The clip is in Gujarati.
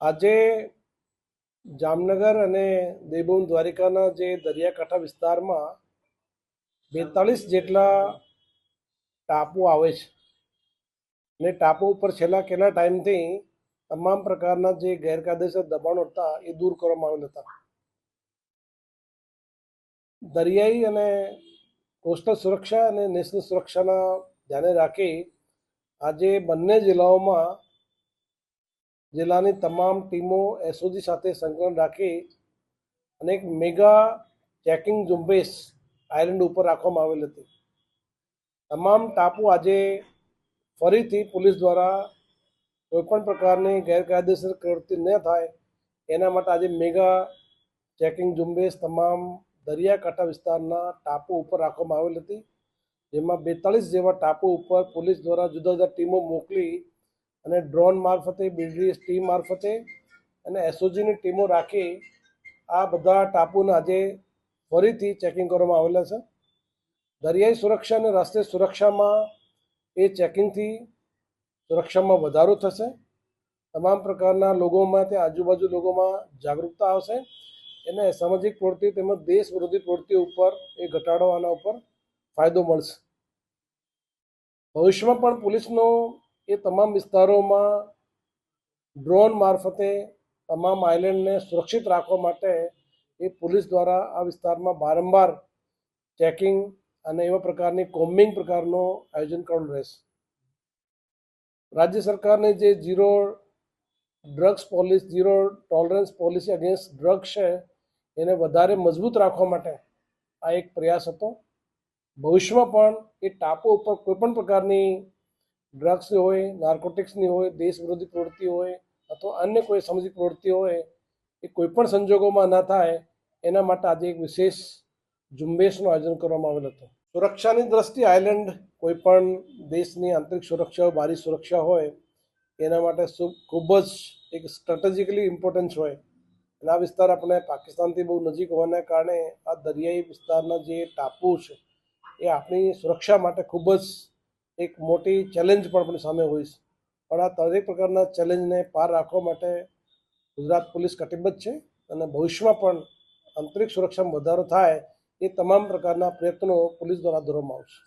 આજે જામનગર અને દેવભૂમ દ્વારિકાના જે દરિયાકાંઠા વિસ્તારમાં બેતાળીસ જેટલા ટાપુ આવે છે. ને ટાપુ ઉપર છેલ્લા કેટલા ટાઈમથી તમામ પ્રકારના જે ગેરકાયદેસર દબાણો હતા એ દૂર કરવામાં આવેલ હતા. દરિયાઈ અને કોસ્ટલ સુરક્ષા અને નેશનલ સુરક્ષાના ધ્યાને રાખી આજે બંને જિલ્લાઓમાં જિલ્લાની તમામ ટીમો એસઓજી સાથે સંકલન રાખી અને એક મેગા ચેકિંગ ઝુંબેશ આઇલેન્ડ ઉપર રાખવામાં આવેલ હતી. તમામ ટાપુ આજે ફરીથી પોલીસ દ્વારા કોઈપણ પ્રકારની ગેરકાયદેસર પ્રવૃત્તિ ન થાય, એના માટે આજે મેગા ચેકિંગ ઝુંબેશ તમામ દરિયાકાંઠા વિસ્તારના ટાપુ ઉપર રાખવામાં આવેલ હતી, જેમાં બેતાળીસ જેવા ટાપુ ઉપર પોલીસ દ્વારા જુદા જુદા ટીમો મોકલી અને ડ્રોન મારફતે બિલ્ડરીસ ટીમ મારફતે અને એસઓજીની ટીમો રાખી આ બધા ટાપુને આજે ફરીથી ચેકિંગ કરવામાં આવેલા છે. દરિયાઈ સુરક્ષા અને રાષ્ટ્રીય સુરક્ષામાં એ ચેકિંગથી સુરક્ષામાં વધારો થશે. તમામ પ્રકારના લોકોમાં તે આજુબાજુ લોકોમાં જાગૃતતા આવશે. એને સામાજિક પ્રવૃત્તિ તેમજ દેશ વિરોધી પ્રવૃત્તિઓ ઉપર, એ ઘટાડવાના ઉપર ફાયદો મળશે. ભવિષ્યમાં પણ પોલીસનો એ તમામ વિસ્તારોમાં ડ્રોન મારફતે તમામ આઇલેન્ડને સુરક્ષિત રાખવા માટે એ પોલીસ દ્વારા આ વિસ્તારમાં વારંવાર ચેકિંગ અને એવા પ્રકારની કોમ્બિંગ પ્રકારનું આયોજન કરવાનું રહેશે. રાજ્ય સરકારને જે zero drugs policy, zero tolerance policy against drugs છે, એને વધારે મજબૂત રાખવા માટે આ એક પ્રયાસ હતો. ભવિષ્યમાં પણ એ ટાપુ ઉપર કોઈપણ પ્રકારની ડ્રગ્સની હોય, નાર્કોટિક્સની હોય, દેશ વિરોધી પ્રવૃત્તિ હોય, અથવા અન્ય કોઈ સામાજિક પ્રવૃત્તિ હોય, એ કોઈપણ સંજોગોમાં ના થાય, એના માટે આજે એક વિશેષ ઝુંબેશનું આયોજન કરવામાં આવેલ હતું. સુરક્ષાની દ્રષ્ટિએ આઇલેન્ડ કોઈપણ દેશની આંતરિક સુરક્ષા બાહ્ય સુરક્ષા હોય, એના માટે ખૂબ જ એક સ્ટ્રેટેજિકલી ઇમ્પોર્ટન્સ હોય અને વિસ્તાર આપણે પાકિસ્તાનથી બહુ નજીક હોવાને કારણે આ દરિયાઈ વિસ્તારના જે ટાપુ છે, એ આપણી સુરક્ષા માટે ખૂબ જ એક મોટી ચેલેન્જ પણ આપણી સામે હોઈશ પણ આ દરેક પ્રકારના ચેલેન્જને પાર રાખવા માટે ગુજરાત પોલીસ કટિબદ્ધ છે અને ભવિષ્યમાં પણ આંતરિક સુરક્ષામાં વધારો થાય એ તમામ પ્રકારના પ્રયત્નો પોલીસ દ્વારા દોરવામાં આવશે.